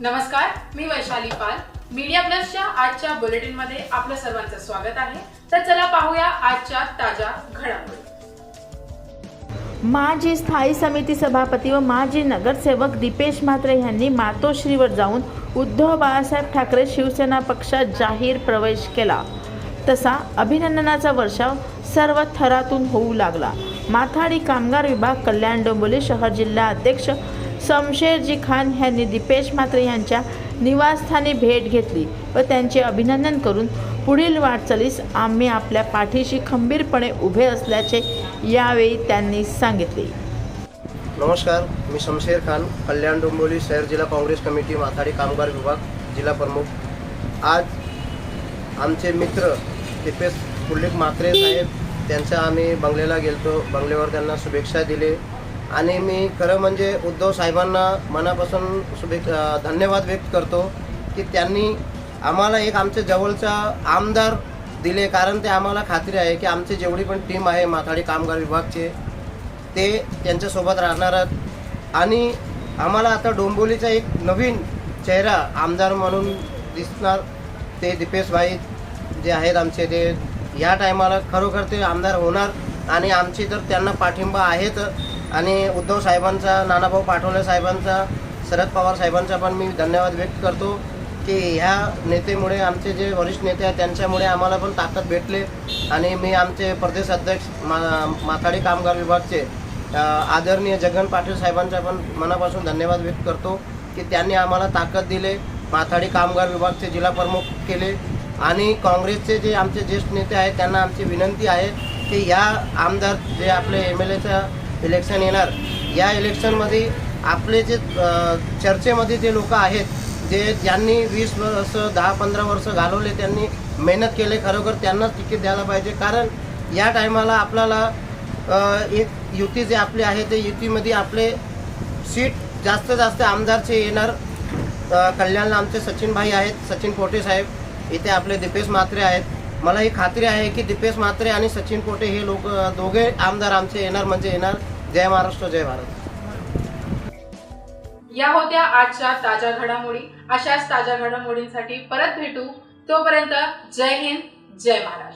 नमस्कार मी वैशाली पाल. मीडिया प्लसच्या आजच्या बुलेटिनमध्ये आपलं सर्वांचं स्वागत आहे. तर चला पाहूया आजच्या ताज्या घडामोडी. माजी स्थायी समिती सभापती व माजी नगरसेवक दीपेश म्हात्रे यांनी मातोश्रीवर जाऊन उद्धव बाळासाहेब ठाकरे शिवसेना पक्षात जाहीर प्रवेश केला. तसा अभिनंदनाचा वर्षाव सर्व थरातून होऊ लागला. माथाडी कामगार विभाग कल्याण डोंबिवली शहर जिल्हा अध्यक्ष शमशेरजी खान यांनी दीपेश म्हात्रे यांच्या निवासस्थानी भेट घेतली व त्यांचे अभिनंदन करून पुढील वाटचालीस आम्ही आपल्या पाठीशी खंबीरपणे उभे असल्याचे यावेळी त्यांनी सांगितले. नमस्कार मी शमशेर खान कल्याण डोंबिवली शहर जिल्हा काँग्रेस कमिटी माथाडी कामगार विभाग जिल्हा प्रमुख. आज आमचे मित्र दीपेश पुल्लिक म्हात्रे साहेब त्यांचा आम्ही बंगल्याला गेलतो. बंगल्यावर त्यांना शुभेच्छा दिले. आणि मी खरं म्हणजे उद्धव साहेबांना मनापासून शुभे धन्यवाद व्यक्त करतो की त्यांनी आम्हाला एक आमच्या जवळचा आमदार दिले. कारण ते आम्हाला खात्री आहे की आमची जेवढी पण टीम आहे माथाडी कामगार विभागचे ते त्यांच्यासोबत राहणार आहेत. आणि आम्हाला आता डोंबोलीचा एक नवीन चेहरा आमदार म्हणून दिसणार ते दिपेश भाई जे आहेत आमचे ते या टायमाला खरोखर ते आमदार होणार. आणि आमची तर त्यांना पाठिंबा आहेच आणि उद्धव साहेबांचा नानाभाऊ पाठवले साहेबांचा शरद पवार साहेबांचा पण मी धन्यवाद व्यक्त करतो की ह्या नेतेमुळे आमचे जे वरिष्ठ नेते आहेत त्यांच्यामुळे आम्हाला पण ताकद भेटले. आणि मी आमचे प्रदेश अध्यक्ष मा माथाडी कामगार विभागचे आदरणीय जगन पाटील साहेबांचा पण मनापासून धन्यवाद व्यक्त करतो की त्यांनी आम्हाला ताकद दिले माथाडी कामगार विभागचे जिल्हा प्रमुख केले. आणि काँग्रेसचे जे आमचे ज्येष्ठ नेते आहेत त्यांना आमची विनंती आहे की या आमदार जे आपले एम एल एचं इलेक्शन येणार. या इलेक्शनमध्ये आपले जे चर्चेमध्ये जे लोक आहेत जे ज्यांनी वीस वर्ष दहा पंधरा वर्ष घालवले त्यांनी मेहनत केले खरोखर त्यांनाच तिकीट द्यायला पाहिजे. कारण या टायमाला आपल्याला एक युती जे आपली आहे ते युतीमध्ये आपले सीट जास्त जास्त आमदारचे येणार. कल्याणला आमचे सचिन भाई आहेत सचिन पोटे साहेब इथे आपले दीपेश म्हात्रे आहेत. मला ही खात्री आहे की दीपेश म्हात्रे आणि सचिन पोटे हे लोक दोघे आमदार आमचे येणार म्हणजे येणार. जय महाराष्ट्र जय भारत. या होत्या आजच्या ताज्या घडामोडी. अशाच ताज्या घडामोडींसाठी परत भेटू. तोपर्यंत जय हिंद जय महाराष्ट्र.